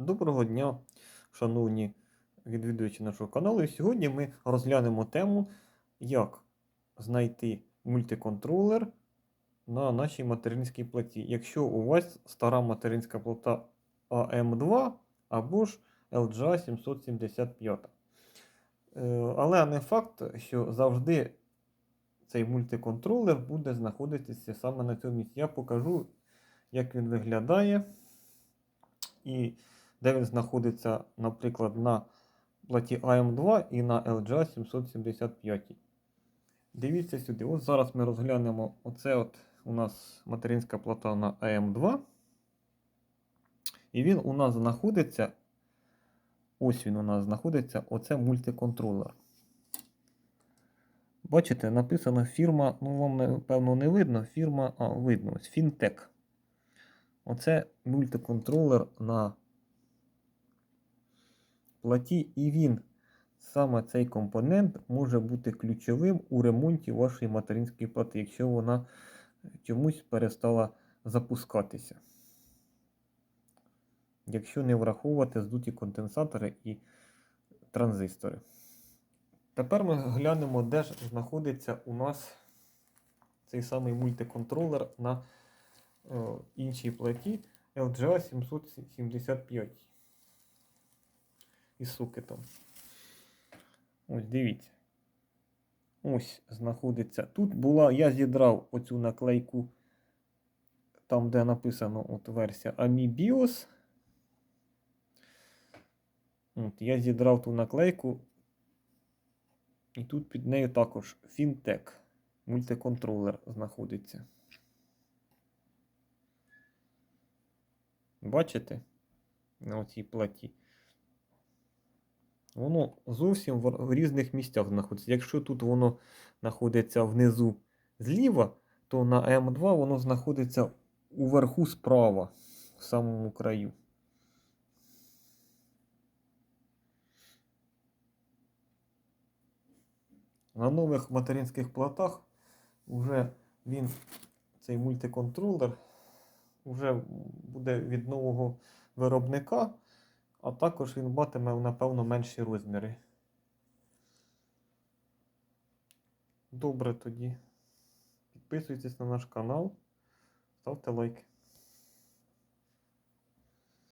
Доброго дня, шановні відвідувачі нашого каналу. І сьогодні ми розглянемо тему, як знайти мультиконтролер на нашій материнській платі. Якщо у вас стара материнська плата AM2 або ж LGA 775. Е, Але не факт, що завжди цей мультиконтролер буде знаходитися саме на цьому місці. Я покажу, як він виглядає і де він знаходиться, наприклад, на платі AM2 і на LGA 775. Дивіться сюди. Ось зараз ми розглянемо оце от у нас материнська плата на AM2. І він у нас знаходиться. Ось він у нас знаходиться, оце мультиконтролер. Бачите, написано фірма, ну вам напевно не видно, фірма, а видно, ось Fintech. Оце мультиконтролер на платі, і він, саме цей компонент, може бути ключовим у ремонті вашої материнської плати, якщо вона чомусь перестала запускатися. Якщо не враховувати здуті конденсатори і транзистори. Тепер ми глянемо, де ж знаходиться у нас цей самий мультиконтролер на е, іншій платі LGA 775 із сокетом. Ось дивіться. Ось знаходиться. Тут була, я зідрав оцю наклейку, там, де написано от версія AMI BIOS. От, я зідрав ту наклейку. І тут під нею також Fintech мультиконтролер знаходиться. Бачите? На оцій платі. Воно зовсім в різних місцях знаходиться. Якщо тут воно знаходиться внизу зліва, то на М2 воно знаходиться уверху справа, в самому краю. На нових материнських платах вже він, цей мультиконтролер, вже буде від нового виробника, а також він матиме, напевно, менші розміри. Добре тоді. Підписуйтесь на наш канал, ставте лайки.